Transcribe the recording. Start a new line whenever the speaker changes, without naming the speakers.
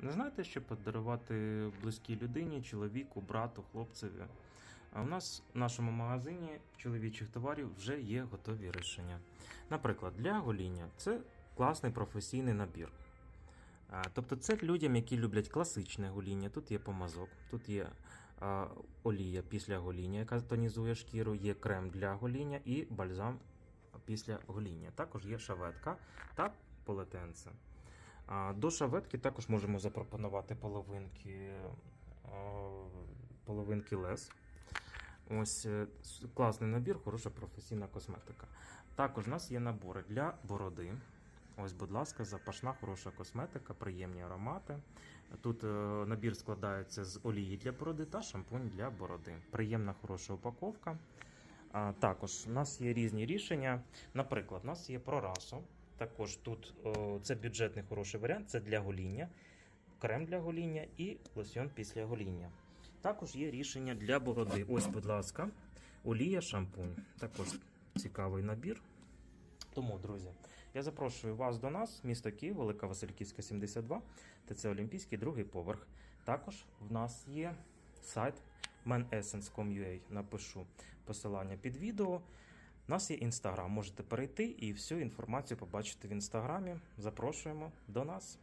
Не знаєте, що подарувати близькій людині, чоловіку, брату, хлопцеві? А у нас в нашому магазині чоловічих товарів вже є готові рішення. Наприклад, для гоління це класний професійний набір. Тобто це людям, які люблять класичне гоління. Тут є помазок, тут є олія після гоління, яка тонізує шкіру, є крем для гоління і бальзам після гоління. Також є шаветка та полотенце. До шаветки також можемо запропонувати половинки, половинки лес. Ось е, класний набір, хороша професійна косметика. Також у нас є набори для бороди. Ось, будь ласка, запашна хороша косметика, приємні аромати. Тут е, набір складається з олії для бороди та шампунь для бороди. Приємна хороша упаковка. Також у нас є різні рішення. Наприклад, у нас є прорасо. Також тут о, це бюджетний хороший варіант, це для гоління, крем для гоління і лосьон після гоління. Також є рішення для бороди. Ось, будь ласка, олія, шампунь. Також цікавий набір. Тому, друзі, я запрошую вас до нас, місто Київ, Велика Васильківська, 72, ТЦ Олімпійський, другий поверх. Також в нас є сайт manessence.com.ua, напишу посилання під відео. У нас є інстаграм, можете перейти і всю інформацію побачити в інстаграмі. Запрошуємо до нас.